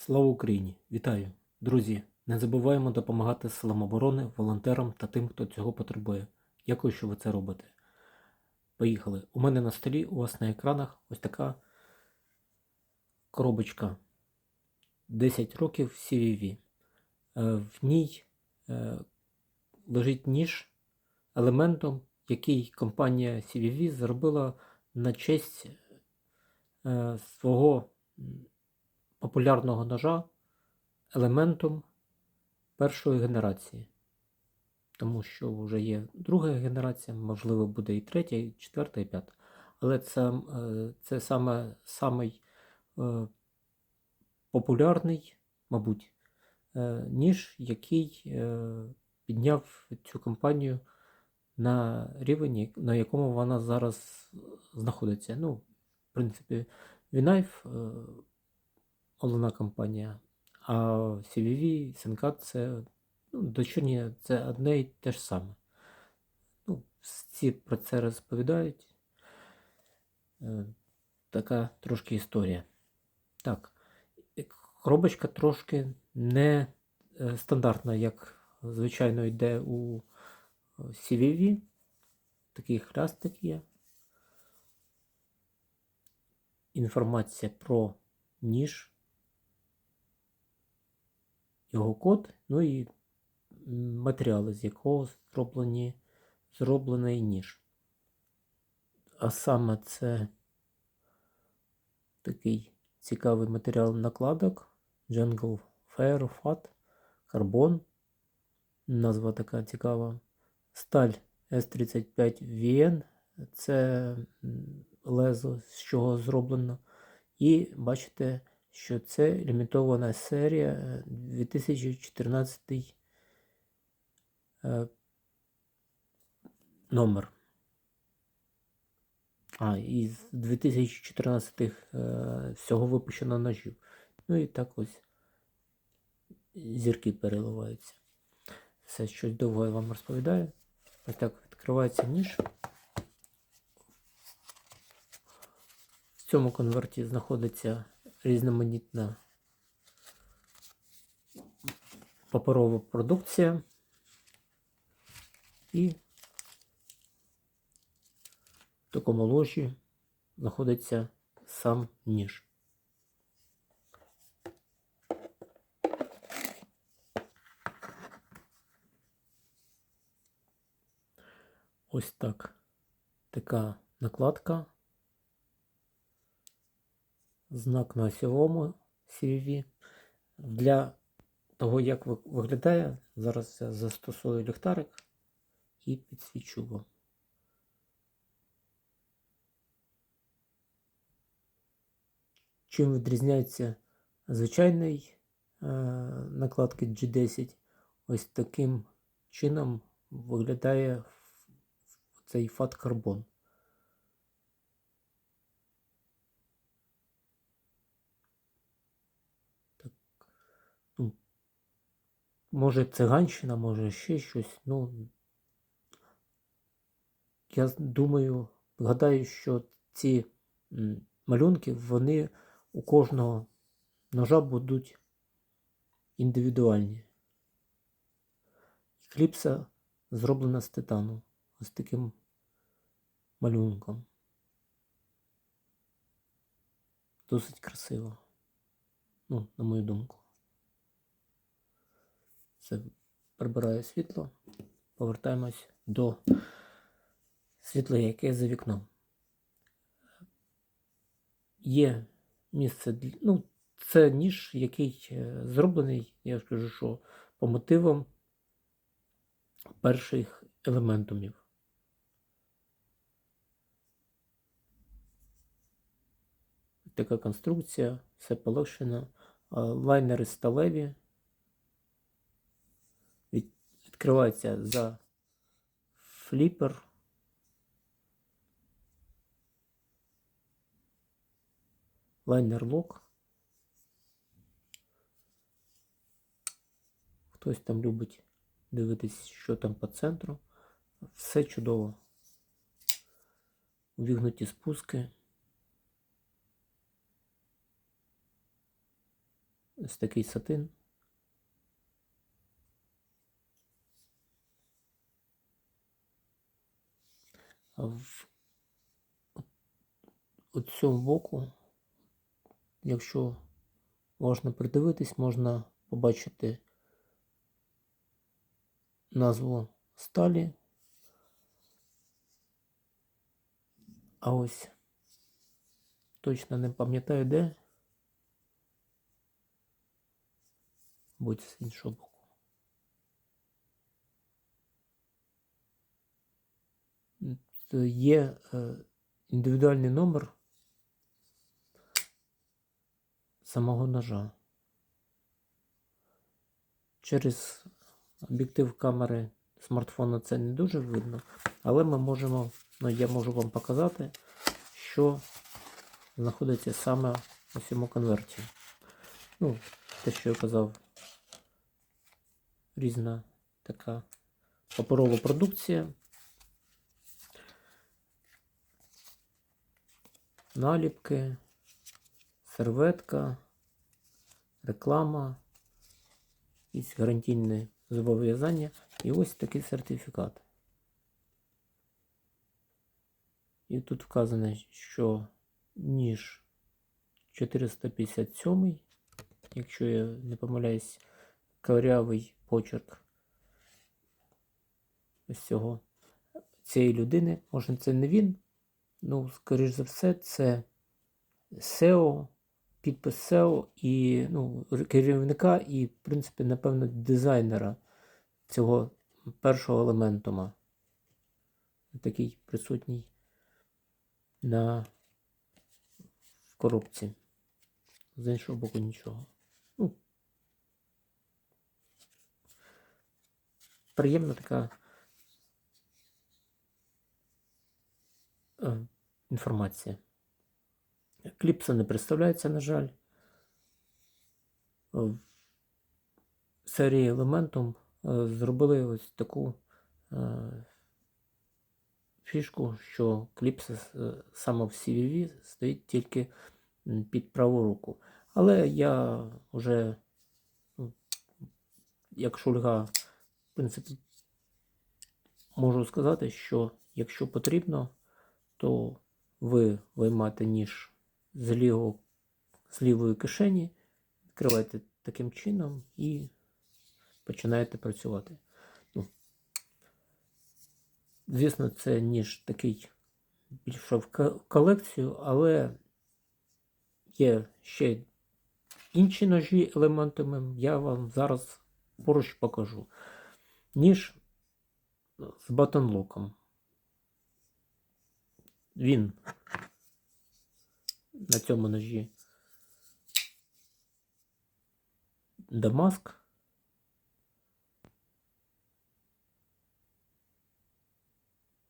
Слава Україні! Вітаю! Друзі! Не забуваємо допомагати силам оборони, волонтерам та тим, хто цього потребує. Дякую, що ви це робите. Поїхали. У мене на столі, у вас на екранах ось така коробочка 10 років CVV. Е, В ній е, лежить ніж елементом, який компанія CVV зробила на честь е, свого популярного ножа елементом першої генерації. Тому що вже є друга генерація, можливо, буде і третя, і четверта, і п'ята. Але це, е, це саме самий е, популярний, мабуть, е, ніж, який підняв цю компанію на рівень, на якому вона зараз знаходиться. Ну, в принципі, Вінайф головна компанія, а CVV, Сенкат це ну, дочірні, це одне і те ж саме. Ну, всі про це розповідають. Е, Така трошки історія. Так, е, коробочка трошки не е, стандартна, як звичайно йде у е, CVV. Такий хрестик є. Інформація про ніж, його код, ну і матеріали, з якого зроблені, зроблений ніж. А саме це такий цікавий матеріал накладок Jungle Fire Fat Carbon. Назва така цікава. Сталь S35VN. Це лезо, з чого зроблено. І бачите, що це лімітована серія е, 2014 е, номер. А, і з 2014 е, всього випущено ножів. Ну і так ось зірки переливаються. Все щось довго я вам розповідаю. Ось так відкривається ніж. В цьому конверті знаходиться різноманітна паперова продукція і в такому ложі знаходиться сам ніж. Ось так. Така накладка. Знак на осьовому CVV. Для того, як виглядає, зараз я застосую ліхтарик і підсвічу вам. Чим відрізняється звичайний е, накладки G10? Ось таким чином виглядає цей фат карбон. Так. Ну, може циганщина, може ще щось. Ну, я думаю, гадаю, що ці малюнки, вони у кожного ножа будуть індивідуальні. Кліпса зроблена з титану. Ось таким малюнком. Досить красиво. Ну, на мою думку. Це прибираю світло. Повертаємось до світла, яке за вікном. Є місце. Ну, це ніж, який е, зроблений, я скажу, що по мотивам перших елементумів. Така конструкція, все полегшено. Лайнери сталеві. Від- Відкривається за фліпер. Лайнер лок. Хтось там любить дивитись, що там по центру. Все чудово. Увігнуті спуски. Ось такий сатин. В у цьому боку, якщо можна придивитись, можна побачити назву сталі. А ось точно не пам'ятаю де. Будь з іншого боку. Це Є е, індивідуальний номер самого ножа. Через об'єктив камери смартфона це не дуже видно, але ми можемо, ну я можу вам показати, що знаходиться саме у цьому конверті. Ну, те, що я казав, різна така паперова продукція. Наліпки, серветка, реклама, якісь гарантійні зобов'язання і ось такий сертифікат. І тут вказано, що ніж 457, якщо я не помиляюсь, корявий почерк ось цього цієї людини. Може, це не він. Ну, скоріш за все, це SEO, підпис SEO і ну, керівника, і, в принципі, напевно, дизайнера цього першого елементума. Такий присутній на в коробці. З іншого боку нічого. Ну, приємна така інформація. Кліпса не представляється, на жаль. В серії елементом е, зробили ось таку е, фішку, що кліпса е, саме в CVV стоїть тільки під праву руку. Але я вже, ну, як шульга, в принципі, можу сказати, що якщо потрібно, то ви виймаєте ніж з, лівого, з лівої кишені, відкриваєте таким чином і починаєте працювати. Ну, звісно, це ніж такий більше в колекцію, але є ще інші ножі елементами. Я вам зараз поруч покажу. Ніж з батонлоком. Він на цьому ножі Дамаск.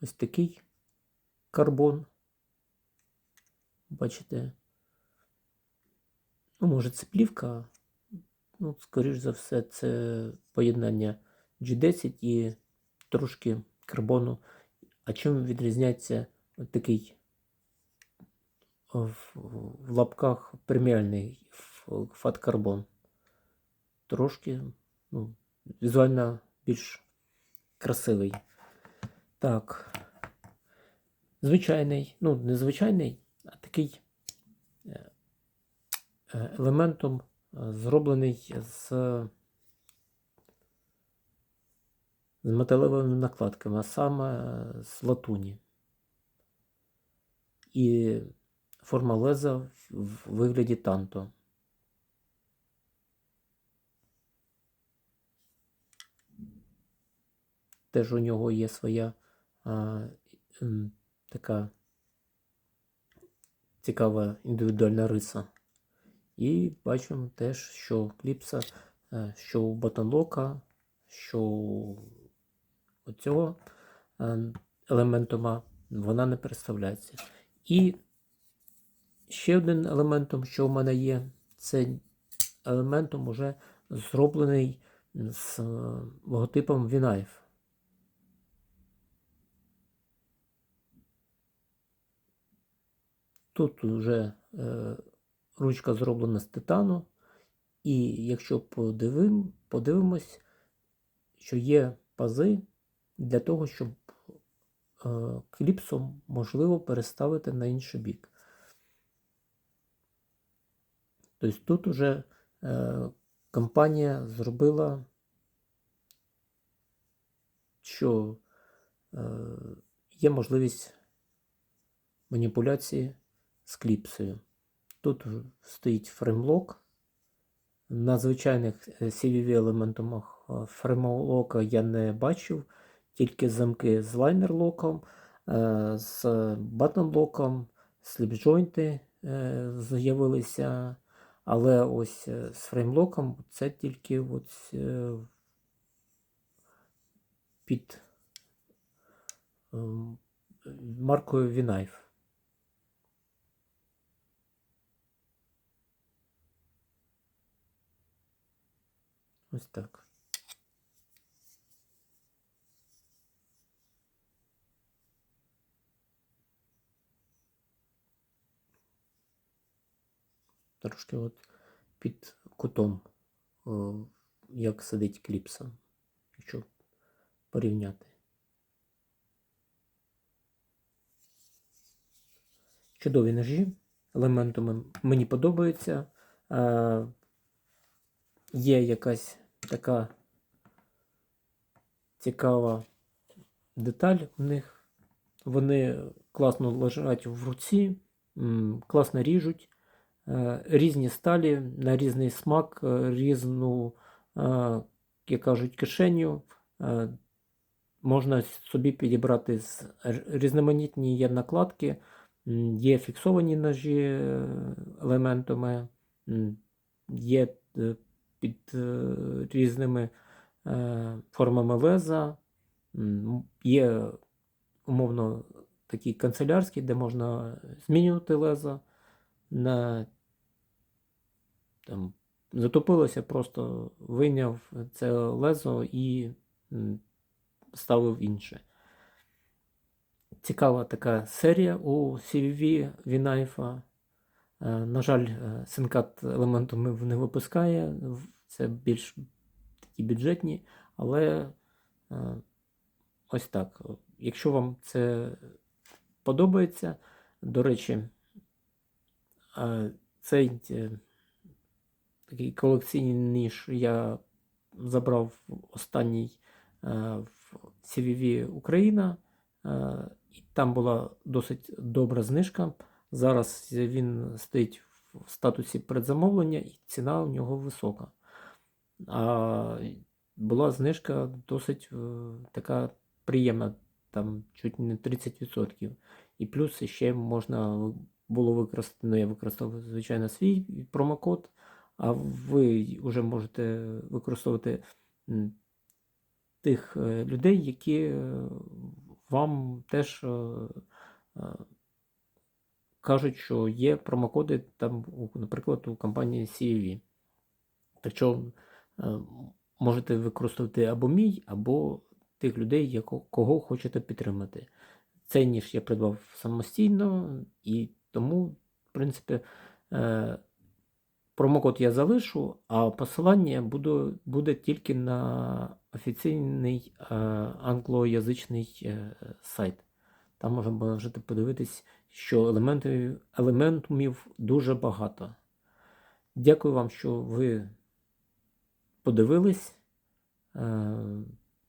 Ось такий карбон. Бачите? Ну, може, це плівка. Ну, скоріш за все, це поєднання G10 і трошки карбону. А чим відрізняється такий в, в лапках преміальний фат-карбон? Трошки ну, візуально більш красивий. Так. Звичайний, ну, не звичайний, а такий е, е, елементом е, зроблений з, з металевими накладками, а саме з латуні. І форма леза в вигляді танто. Теж у нього є своя а, така цікава індивідуальна риса. І бачимо теж, що кліпса, е, що у батонлока, що у цього е, елементума вона не представляється. І ще один елементом, що в мене є, це елементом уже зроблений з е, логотипом Vinife. Тут вже е, ручка зроблена з титану, І якщо подивим, подивимось, що є пази для того, щоб е, кліпсу можливо переставити на інший бік. Тобто тут уже е, компанія зробила, що е, є можливість маніпуляції з кліпсою. Тут стоїть фреймлок. На звичайних CVV елементах фреймлока я не бачив, тільки замки з лайнерлоком, е, з батонлоком, сліпджойнти з'явилися. Але ось е, з фреймлоком це тільки ось е, під ем, маркою VNife. Ось так. Трошки от під кутом, о, як сидить кліпса, якщо порівняти. Чудові ножі, елементами мені подобаються. Е, Є якась така цікава деталь в них. Вони класно лежать в руці, класно ріжуть. Е, різні сталі на різний смак, е, різну, е, як кажуть, кишеню. Можна собі підібрати з різноманітні є накладки, є фіксовані ножі елементами, є під різними формами леза, є умовно такі канцелярські, де можна змінювати леза на там затопилося, просто вийняв це лезо і ставив інше. Цікава така серія у CVV Вінайфа. Е, на жаль, е, синкат елементу не випускає, це більш такі бюджетні, але е, ось так. Якщо вам це подобається, до речі, цей такий колекційний ніж я забрав останній е, в CVV Україна, е, і там була досить добра знижка. Зараз він стоїть в статусі предзамовлення, і ціна у нього висока. А була знижка досить е, така приємна, там чуть не 30%. І плюс ще можна було використати, ну я використав, звичайно, свій промокод а ви вже можете використовувати тих е, людей, які е, вам теж е, кажуть, що є промокоди, там, наприклад, у компанії CEV. Так що можете використовувати або мій, або тих людей, кого хочете підтримати. Цей ніж я придбав самостійно і тому, в принципі, Промокод я залишу, а посилання буду, буде тільки на офіційний е, англоязичний е, сайт. Там можна можете подивитись, що елементів, елементумів дуже багато. Дякую вам, що ви подивились. Е,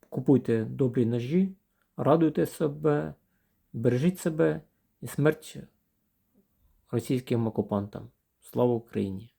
купуйте добрі ножі, радуйте себе, бережіть себе і смерть російським окупантам. Слава Україні!